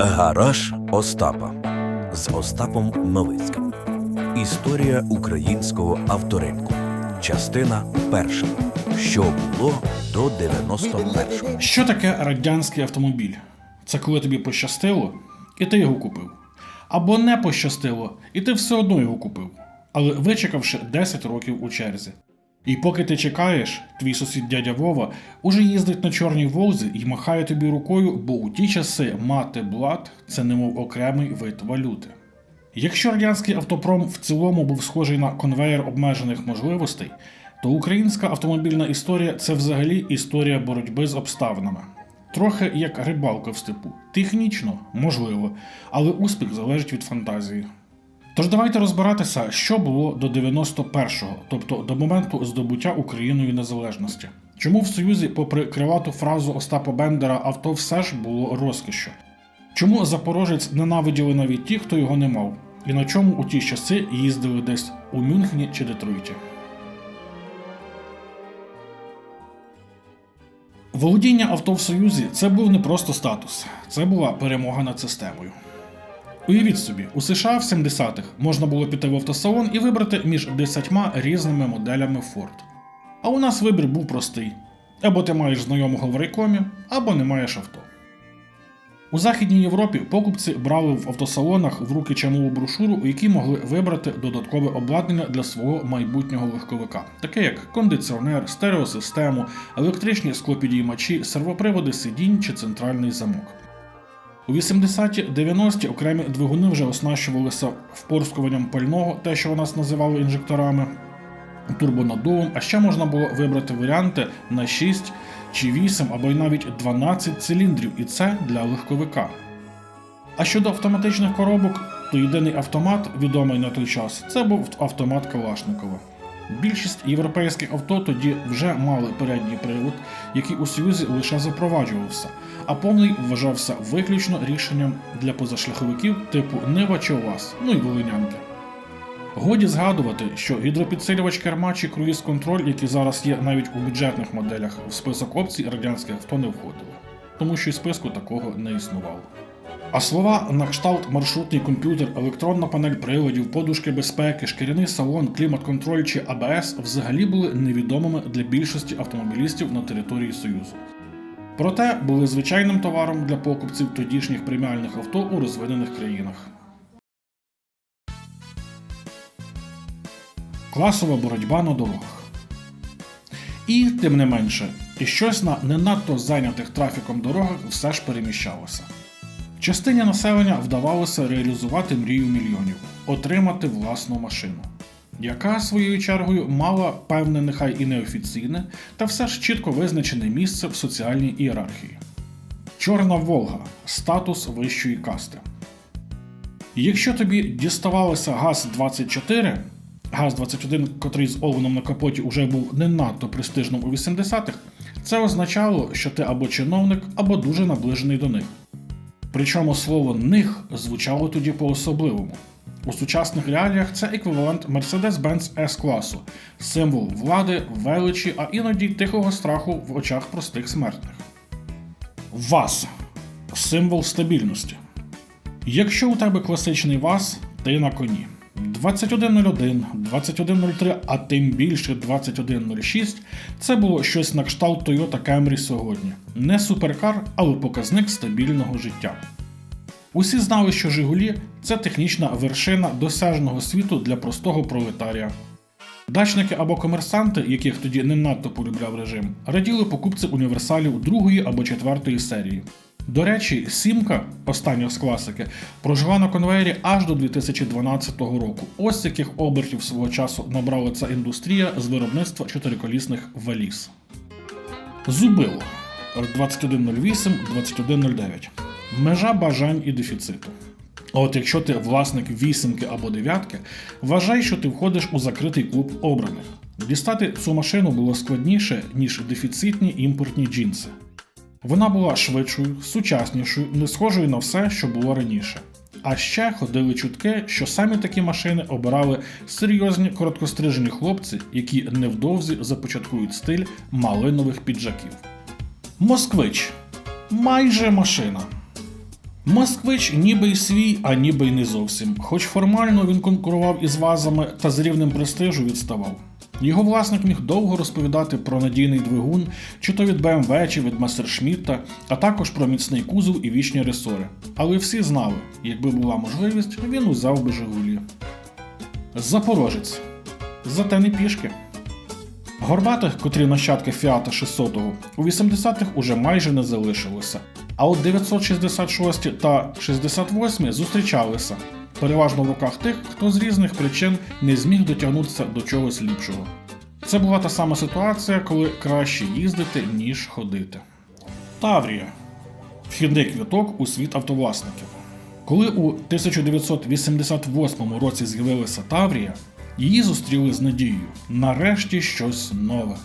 Гараж Остапа з Остапом Новицьким. Історія українського авторинку. Частина перша. Що було до 91-го. Що таке радянський автомобіль? Це коли тобі пощастило, і ти його купив. Або не пощастило, і ти все одно його купив, але вичекавши 10 років у черзі. І поки ти чекаєш, твій сусід дядя Вова уже їздить на чорній волзі і махає тобі рукою, бо у ті часи мати блат це немов окремий вид валюти. Якщо радянський автопром в цілому був схожий на конвеєр обмежених можливостей, то українська автомобільна історія це взагалі історія боротьби з обставинами. Трохи як рибалка в степу. Технічно, можливо, але успіх залежить від фантазії. Тож давайте розбиратися, що було до 91-го, тобто до моменту здобуття Україною незалежності. Чому в Союзі, попри кривату фразу Остапа Бендера, авто все ж було розкішшю? Чому Запорожець ненавиділи навіть ті, хто його не мав? І на чому у ті часи їздили десь у Мюнхені чи Детройті? Володіння авто в Союзі це був не просто статус, це була перемога над системою. Уявіть собі, у США в 70-х можна було піти в автосалон і вибрати між 10 різними моделями Ford. А у нас вибір був простий: або ти маєш знайомого в райкомі, або не маєш авто. У Західній Європі покупці брали в автосалонах в руки чамову брошуру, у якій могли вибрати додаткове обладнання для свого майбутнього легковика, таке як кондиціонер, стереосистему, електричні склопідіймачі, сервоприводи сидінь чи центральний замок. У 80-90-ті окремі двигуни вже оснащувалися впорскуванням пального, те, що у нас називали інжекторами, турбонаддувом, а ще можна було вибрати варіанти на 6 чи 8 або й навіть 12 циліндрів, і це для легковика. А щодо автоматичних коробок, то єдиний автомат, відомий на той час, це був автомат Калашникова. Більшість європейських авто тоді вже мали передній привод, який у Союзі лише запроваджувався, а повний вважався виключно рішенням для позашляховиків типу Нива чи УАЗ, ну і Волинянки. Годі згадувати, що гідропідсилювач керма чи круїз-контроль, які зараз є навіть у бюджетних моделях, в список опцій радянських авто не входили, тому що й списку такого не існувало. А слова на кшталт маршрутний комп'ютер, електронна панель приладів, подушки безпеки, шкіряний салон, клімат-контроль чи АБС взагалі були невідомими для більшості автомобілістів на території Союзу. Проте були звичайним товаром для покупців тодішніх преміальних авто у розвинених країнах. Класова боротьба на дорогах. І, тим не менше, і щось на не надто зайнятих трафіком дорогах все ж переміщалося. Частині населення вдавалося реалізувати мрію мільйонів отримати власну машину, яка своєю чергою мала певне, нехай і неофіційне, та все ж чітко визначене місце в соціальній ієрархії. Чорна Волга статус вищої касти. Якщо тобі діставалося ГАЗ-24, ГАЗ-21, котрий з овеном на капоті уже був не надто престижним у 80-х, це означало, що ти або чиновник, або дуже наближений до них. Причому слово них звучало тоді по-особливому. У сучасних реаліях це еквівалент Mercedes-Benz S-класу, символ влади, величі, а іноді тихого страху в очах простих смертних. ВАЗ символ стабільності. Якщо у тебе класичний ВАЗ, ти на коні. 2101, 2103, а тим більше 2106 це було щось на кшталт Toyota Camry сьогодні. Не суперкар, але показник стабільного життя. Усі знали, що Жигулі це технічна вершина досяжного світу для простого пролетарія. Дачники або комерсанти, яких тоді не надто полюбляв режим, раділи покупці універсалів другої або четвертої серії. До речі, сімка, остання з класики, прожила на конвеєрі аж до 2012 року. Ось яких обертів свого часу набрала ця індустрія з виробництва чотириколісних валіз. Зубило 2108-2109. Межа бажань і дефіциту. От якщо ти власник вісімки або дев'ятки, вважай, що ти входиш у закритий клуб обраних. Дістати цю машину було складніше, ніж дефіцитні імпортні джинси. Вона була швидшою, сучаснішою, не схожою на все, що було раніше. А ще ходили чутки, що самі такі машини обирали серйозні короткострижені хлопці, які невдовзі започаткують стиль малинових піджаків. Москвич майже машина. Москвич ніби й свій, а ніби й не зовсім. Хоч формально він конкурував із вазами та з рівнем престижу відставав. Його власник міг довго розповідати про надійний двигун, чи то від BMW, чи від Мастершмітта, а також про міцний кузов і вічні ресори. Але всі знали, якби була можливість, він узяв би Жигулі. Запорожець. Зате не пішки. Горбатих, котрі нащадки Фіата 600-го, у 80-х уже майже не залишилося. А от 966 та 68 зустрічалися, переважно в руках тих, хто з різних причин не зміг дотягнутися до чогось ліпшого. Це була та сама ситуація, коли краще їздити, ніж ходити. Таврія вхідний квіток у світ автовласників. Коли у 1988 році з'явилася Таврія, її зустріли з надією нарешті щось нове.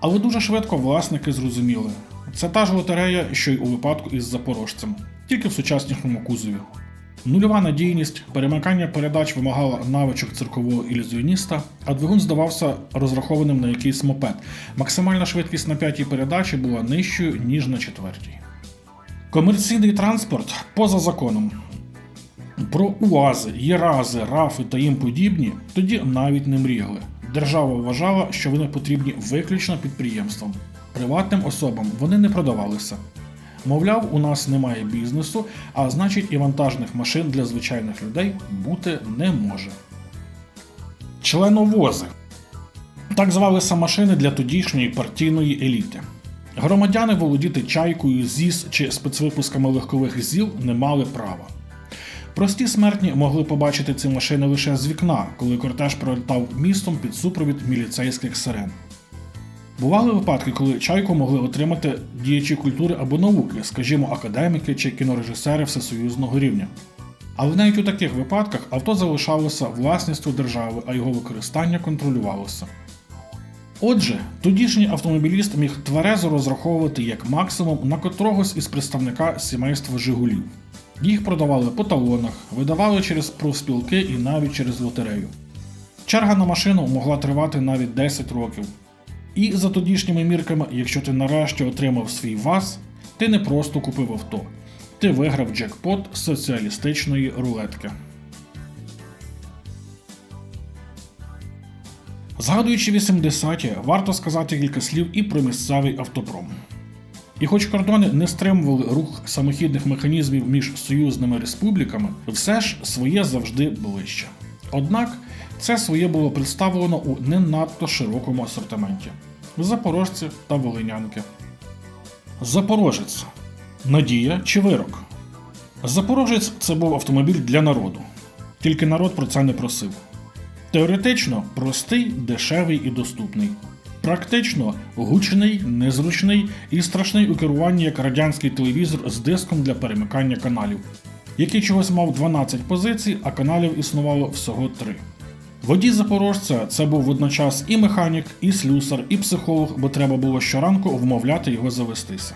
Але дуже швидко власники зрозуміли, це та ж лотерея, що й у випадку із запорожцем, тільки в сучаснішому кузові. Нульова надійність, перемикання передач вимагало навичок циркового ілюзіоніста, а двигун здавався розрахованим на якийсь мопед. Максимальна швидкість на п'ятій передачі була нижчою, ніж на четвертій. Комерційний транспорт поза законом. Про УАЗи, ЄРАЗи, РАФи та їм подібні тоді навіть не мріяли. Держава вважала, що вони потрібні виключно підприємствам. Приватним особам вони не продавалися. Мовляв, у нас немає бізнесу, а значить і вантажних машин для звичайних людей бути не може. Членовози так звалися машини для тодішньої партійної еліти. Громадяни володіти чайкою, ЗІС чи спецвипусками легкових ЗІЛ не мали права. Прості смертні могли побачити ці машини лише з вікна, коли кортеж пролітав містом під супровід міліцейських сирен. Бували випадки, коли чайку могли отримати діячі культури або науки, скажімо, академіки чи кінорежисери всесоюзного рівня. Але навіть у таких випадках авто залишалося власністю держави, а його використання контролювалося. Отже, тодішній автомобіліст міг тверезо розраховувати як максимум на котрогось із представника сімейства Жигулів. Їх продавали по талонах, видавали через профспілки і навіть через лотерею. Черга на машину могла тривати навіть 10 років. І за тодішніми мірками, якщо ти нарешті отримав свій ВАЗ, ти не просто купив авто, ти виграв джекпот соціалістичної рулетки. Згадуючи 80-ті, варто сказати кілька слів і про місцевий автопром. І хоч кордони не стримували рух самохідних механізмів між союзними республіками, все ж своє завжди ближче. Однак це своє було представлено у не надто широкому асортименті запорожці та волинянки. Запорожець надія чи вирок. Запорожець це був автомобіль для народу, тільки народ про це не просив. Теоретично простий, дешевий і доступний. Практично гучний, незручний і страшний у керуванні як радянський телевізор з диском для перемикання каналів, який чогось мав 12 позицій, а каналів існувало всього 3. Водій запорожця це був водночас і механік, і слюсар, і психолог, бо треба було щоранку вмовляти його завестися.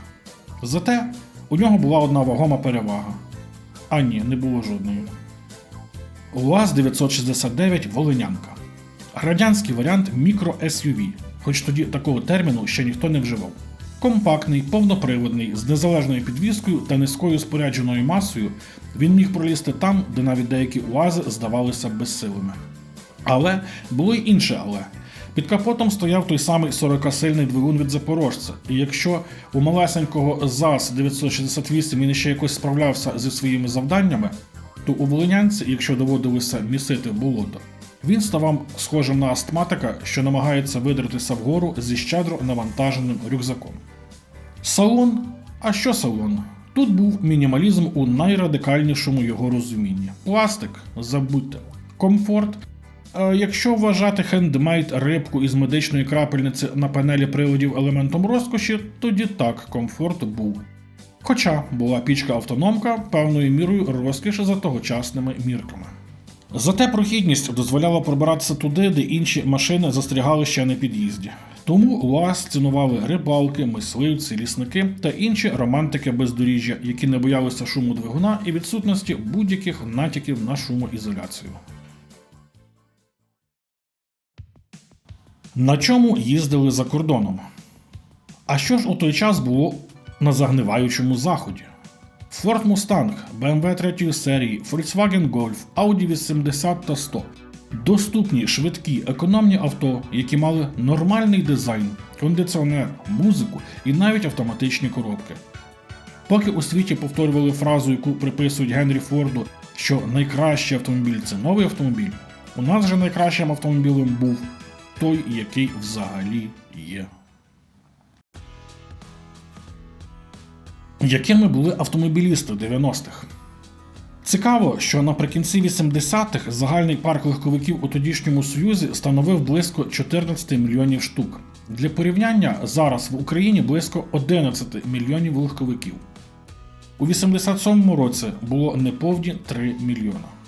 Зате у нього була одна вагома перевага. А ні, не було жодної. УАЗ 969 Волинянка. Радянський варіант мікро-SUV, хоч тоді такого терміну ще ніхто не вживав. Компактний, повноприводний, з незалежною підвіскою та низькою спорядженою масою, він міг пролізти там, де навіть деякі УАЗи здавалися безсилими. Але було й інше але. Під капотом стояв той самий 40-сильний двигун від запорожця, і якщо у малесенького ЗАЗ 968 він ще якось справлявся зі своїми завданнями, то у Волинянці, якщо доводилося місити болото, він ставав схожим на астматика, що намагається видратися вгору зі щедро навантаженим рюкзаком. Салон. А що салон? Тут був мінімалізм у найрадикальнішому його розумінні. Пластик, забудьте, комфорт. Е, Якщо вважати хендмейд рибку із медичної крапельниці на панелі приладів елементом розкоші, тоді так комфорт був. Хоча була пічка-автономка певною мірою розкіш за тогочасними мірками. Зате прохідність дозволяла пробиратися туди, де інші машини застрягали ще на під'їзді. Тому УАЗ цінували рибалки, мисливці, лісники та інші романтики бездоріжжя, які не боялися шуму двигуна і відсутності будь-яких натяків на шумоізоляцію. На чому їздили за кордоном? А що ж у той час було на загниваючому заході? Ford Mustang, BMW 3 серії, Volkswagen Golf, Audi 80 та 100. Доступні, швидкі, економні авто, які мали нормальний дизайн, кондиціонер, музику і навіть автоматичні коробки. Поки у світі повторювали фразу, яку приписують Генрі Форду, що найкращий автомобіль це новий автомобіль, у нас же найкращим автомобілем був той, який взагалі є. Якими були автомобілісти 90-х? Цікаво, що наприкінці 80-х загальний парк легковиків у тодішньому Союзі становив близько 14 мільйонів штук. Для порівняння зараз в Україні близько 11 мільйонів легковиків. У 87-му році було неповні 3 мільйона.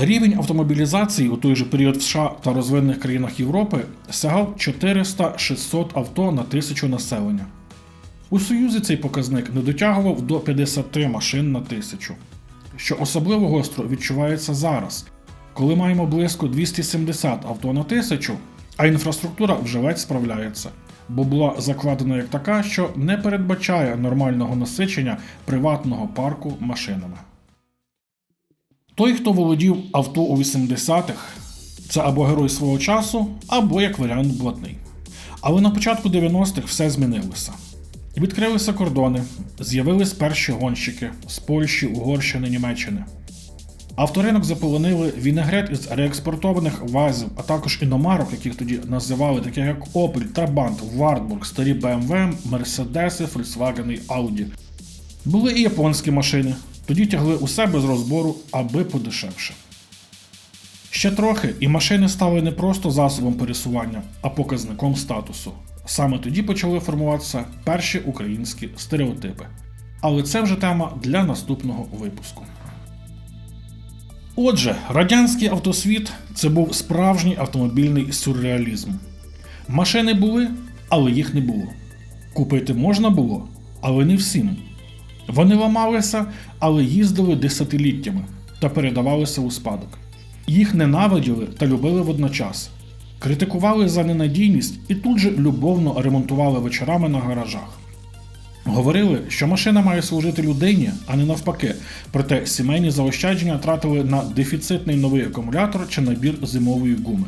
Рівень автомобілізації у той же період в США та розвинених країнах Європи сягав 400-600 авто на тисячу населення. У Союзі цей показник не дотягував до 50 машин на тисячу, що особливо гостро відчувається зараз, коли маємо близько 270 авто на тисячу, а інфраструктура вже ледь справляється, бо була закладена як така, що не передбачає нормального насичення приватного парку машинами. Той, хто володів авто у 80-х, це або герой свого часу, або як варіант блатний. Але на початку 90-х все змінилося. Відкрилися кордони, з'явились перші гонщики з Польщі, Угорщини, Німеччини. Авторинок заполонили вінегрет із реекспортованих вазів, а також іномарок, яких тоді називали, таких як Opel, Trabant, Wartburg, старі BMW, Мерседеси, Volkswagen і Audi. Були і японські машини, тоді тягли усе без розбору, аби подешевше. Ще трохи, і машини стали не просто засобом пересування, а показником статусу. Саме тоді почали формуватися перші українські стереотипи. Але це вже тема для наступного випуску. Отже, радянський автосвіт це був справжній автомобільний сюрреалізм. Машини були, але їх не було. Купити можна було, але не всім. Вони ламалися, але їздили десятиліттями та передавалися у спадок. Їх ненавиділи та любили водночас, критикували за ненадійність і тут же любовно ремонтували вечорами на гаражах. Говорили, що машина має служити людині, а не навпаки, проте сімейні заощадження тратили на дефіцитний новий акумулятор чи набір зимової гуми.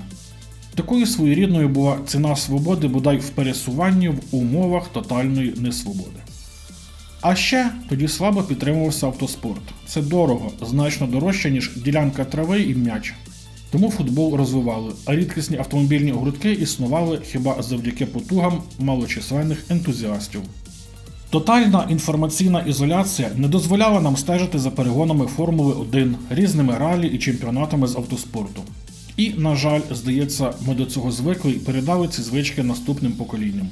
Такою своєрідною була ціна свободи бодай в пересуванні в умовах тотальної несвободи. А ще тоді слабо підтримувався автоспорт. Це дорого, значно дорожче, ніж ділянка трави і м'яч. Тому футбол розвивали, а рідкісні автомобільні гуртки існували хіба завдяки потугам малочисленних ентузіастів. Тотальна інформаційна ізоляція не дозволяла нам стежити за перегонами Формули 1, різними ралі і чемпіонатами з автоспорту. І, на жаль, здається, ми до цього звикли і передали ці звички наступним поколінням.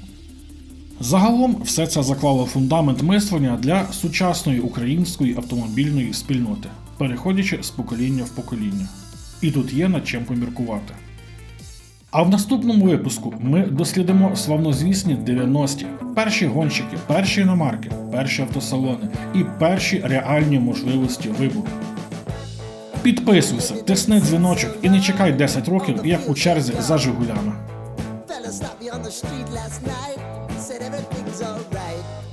Загалом все це заклало фундамент мислення для сучасної української автомобільної спільноти, переходячи з покоління в покоління. І тут є над чим поміркувати. А в наступному випуску ми дослідимо славнозвісні 90-ті, перші гонщики, перші іномарки, перші автосалони і перші реальні можливості вибору. Підписуйся, тисни дзвіночок і не чекай 10 років, як у черзі за Жигулями. said everything's alright.